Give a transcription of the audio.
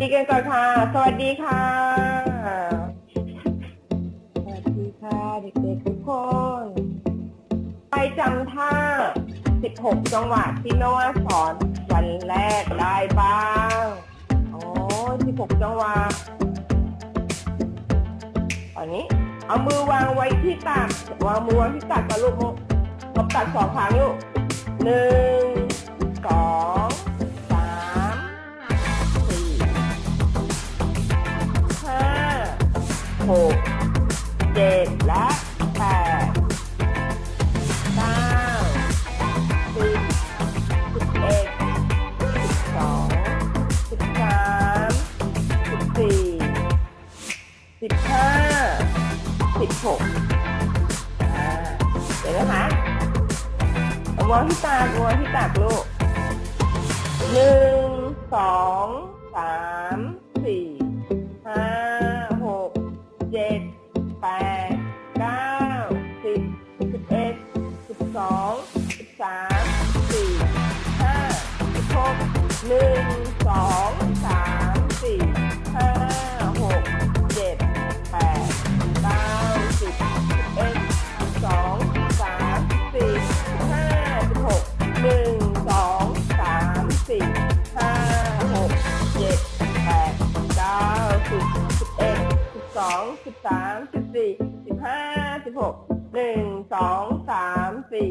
ดีกันก่อนค่ะ สวัสดีค่ะ สวัสดีค่ะ เด็กๆทุกคน ไปจำท่า 16 จังหวะที่โน้ตสอนวันแรกได้บ้างโอ้16 จังหวะตอนนี้ เอามือวางไว้ที่ตัก วางมือวางที่ตักกับลูกมุกตบตักสองครั้งลูกหนึ่ง หกเจ็ดและแปดเก้าสิบสิบเอ็ดสิบสองสิบสามสิบสี่สิบห้าสิบหกอ่าเดี๋ยวนะคะเอาวางที่ตากวางที่ตากลูกหนึ่งสอง สามสี่ห้าหกหนึ่งสองสามสี่ห้าหกเจ็ดแปดเก้าสิบสิบเอ็ดสิบสองสามสี่ห้าสิบหกหนึ่งสองสามสี่ห้าหกเจ็ดแปดเก้าสิบสิบเอ็ดสิบสองสิบสามสิบสี่สิบห้าสิบหกหนึ่งสองสามสี่